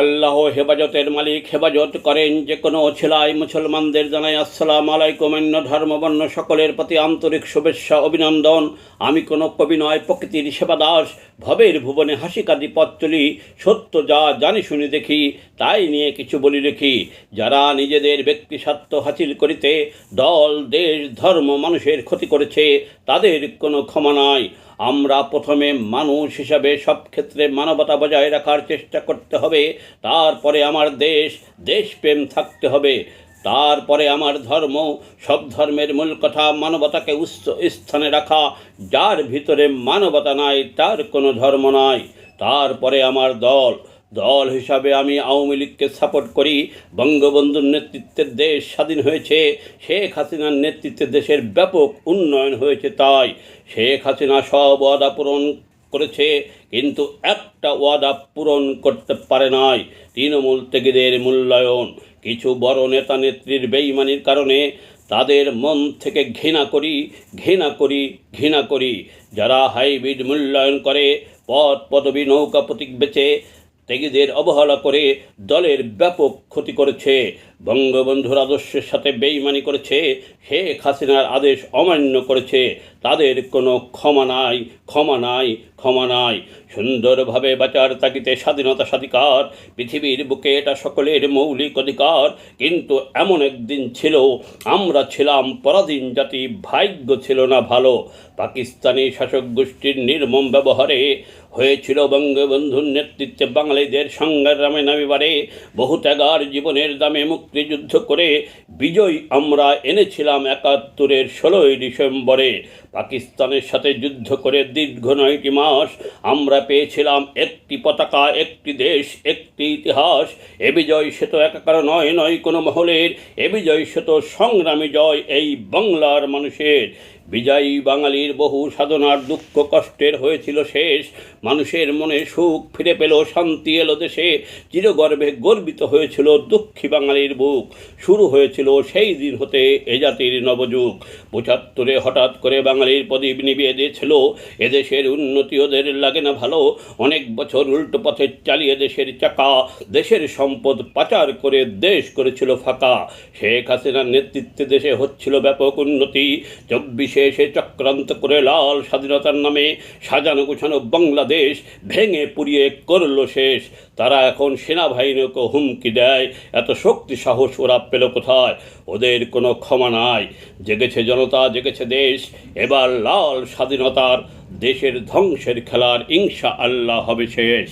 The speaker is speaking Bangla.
আল্লাহ হেফাজতের মালিক হেফাজত করেন যে কোনো ছেলাই মুসলমানদের জানাই আসসালাম আলাইকুম, অন্য ধর্মবর্ণ সকলের প্রতি আন্তরিক শুভেচ্ছা, অভিনন্দন। আমি কোনো কবি নয় প্রকৃতির সেবাদাস, ভবের ভুবনে হাসি কাঁদি পথ চলি, সত্য যা জানি শুনি দেখি, তাই নিয়ে কিছু বলি রেখি। যারা নিজেদের ব্যক্তি স্বার্থ হাসিল করিতে দল, দেশ, ধর্ম, মানুষের ক্ষতি করেছে, তাদের কোনো ক্ষমা নাই। আমরা প্রথমে মানুষ হিসাবে সব ক্ষেত্রে মানবতা বজায় রাখার চেষ্টা করতে হবে। তারপরে আমার দেশ, দেশপ্রেম থাকতে হবে। তারপরে আমার ধর্ম, সব ধর্মের মূল কথা মানবতাকে উচ্চ স্থানে রাখা, যার ভিতরে মানবতা নাই, তার কোনো ধর্ম নাই। তারপরে আমার দল দল হিসাবে আমি আওয়ামী লীগকে সাপোর্ট করি। বঙ্গবন্ধুর নেতৃত্বের দেশ স্বাধীন হয়েছে। শেখ হাসিনার নেতৃত্বে দেশের ব্যাপক উন্নয়ন হয়েছে তাই শেখ হাসিনা সব ওয়াদা পূরণ করেছে, কিন্তু একটা ওয়াদা পূরণ করতে পারে নাই। তৃণমূল ত্যাগীদের মূল্যায়ন। কিছু বড় নেতা নেত্রীর বেইমানির কারণে তাদের মন থেকে ঘৃণা করি ঘৃণা করি ঘৃণা করি। যারা হাইব্রিড মূল্যায়ন করে পদ পদবী নৌকা প্রতীক বেচে ত্যাগীদের অবহেলা করে দলের ব্যাপক ক্ষতি করেছে। বঙ্গবন্ধুর আদর্শের সাথে বেইমানি করেছে, শেখ হাসিনার আদেশ অমান্য করেছে, তাদের কোনো ক্ষমা নাই ক্ষমা নাই ক্ষমা নাই। সুন্দরভাবে বাঁচার তাগিতে স্বাধীনতা স্বাধিকার, পৃথিবীর বুকে এটা সকলের মৌলিক অধিকার, কিন্তু এমন একদিন ছিল, আমরা ছিলাম পরাধীন জাতি, ভাগ্য ছিল না ভালো। পাকিস্তানি শাসক গোষ্ঠীর নির্মম ব্যবহারে হয়েছিল বঙ্গবন্ধুর নেতৃত্বে বাঙালিদের সংগ্রামে নামিবারে বহু ত্যাগার জীবনের দামে মুক্তিযুদ্ধ করে বিজয় আমরা এনেছিলাম একাত্তরের ষোলোই ডিসেম্বরে। পাকিস্তানের সাথে যুদ্ধ করে দীর্ঘ নয়টি মাস আমরা পেয়েছিলাম একটি পতাকা, একটি দেশ, একটি ইতিহাস। এ বিজয় সে তো একাকার নয় নয় কোনো মহলের। এ বিজয় সে তো সংগ্রামী জয় এই বাংলার মানুষের। বিজয়ী বাঙালির বহু সাধনার দুঃখ কষ্টের হয়েছিল শেষ। মানুষের মনে সুখ ফিরে পেল, শান্তি এলো দেশে। চিরগর্ভে গর্বিত হয়েছিল দুঃখী বাঙালির বুক। শুরু হয়েছিল সেই দিন হতে এ জাতির নবযুগ। পঁচাত্তরে হঠাৎ করে বাঙালির প্রদীপ নিবিয়ে দিয়েছিল এদেশের উন্নতি ওদের লাগে না ভালো। অনেক বছর উল্টো পথে চালিয়ে দেশের চাকা, দেশের সম্পদ পাচার করে দেশ করেছিল ফাঁকা। শেখ হাসিনার নেতৃত্বে দেশে হচ্ছিল ব্যাপক উন্নতি। চব্বিশে এসে চক্রান্ত করে লাল স্বাধীনতার নামে সাজানো গুছানো বাংলাদেশ ভেঙে পুড়িয়ে করল শেষ। তারা এখন সেনাবাহিনীকে হুমকি দেয়। এত শক্তি, সাহস ওরা পেল কোথায়? ওদের কোনো ক্ষমা নাই। জেগেছে জনতা, জেগেছে দেশ। এবার লাল স্বাধীনতার দেশের ধ্বংসের খেলার ইনশা আল্লাহ হবে শেষ।